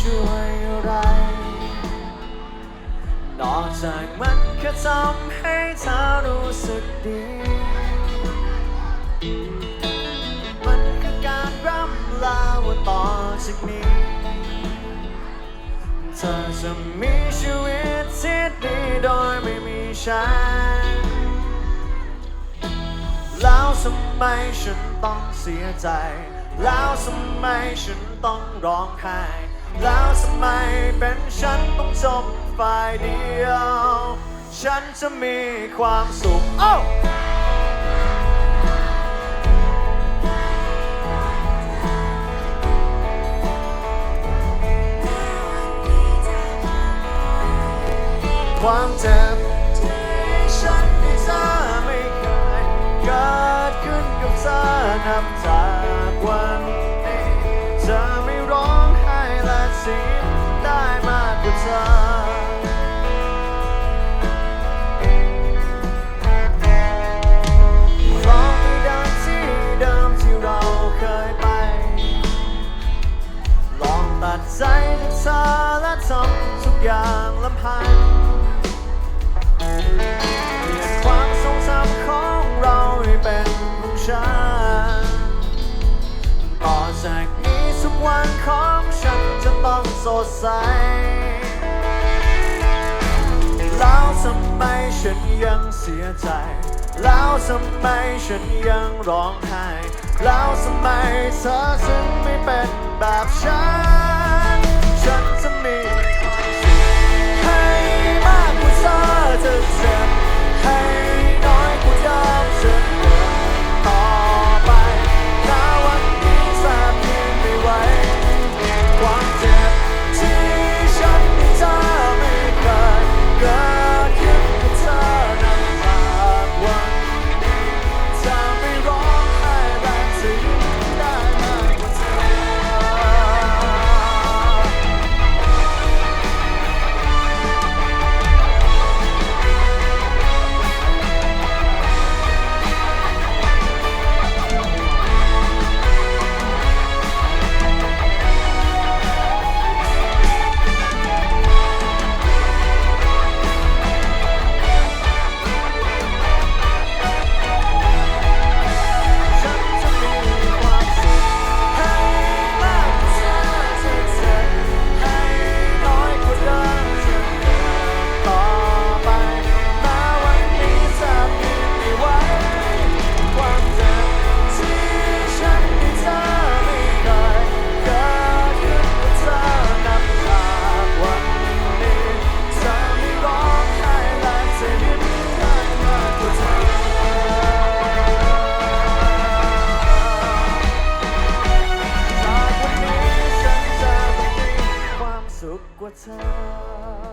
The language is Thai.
ช่วยอะไร นอกจากมันแค่ทำให้เธอรู้สึกดี มันคือการร่ำลาว่าต่อจากนี้ เธอจะมีชีวิตที่ดีโดยไม่มีฉัน แล้วทำไมฉันต้องเสียใจ แล้วทำไมฉันต้องร้องไห้ แล้วทำไมเป็นฉันต้องจมฝ่ายเดียว ฉันจะมีความสุขโอ้ความเจ็บที่ฉันที่เธอไม่เคยเกิดขึ้นกับเธอนับจากวัน สียได้มากกว่าเธอลองไปเดินที่เดิมที่เราเคยไปลองตัดใจจากเธอและทำทุกอย่างลำพังเปลี่ยนความทรงจำของเราให้เป็นของฉัน วันของฉันจะต้องสดใส แล้วทำไมฉันยังเสียใจ แล้วทำไมฉันยังร้องไห้ แล้วทำไมเธอถึงไม่เป็นแบบฉันฉัน จา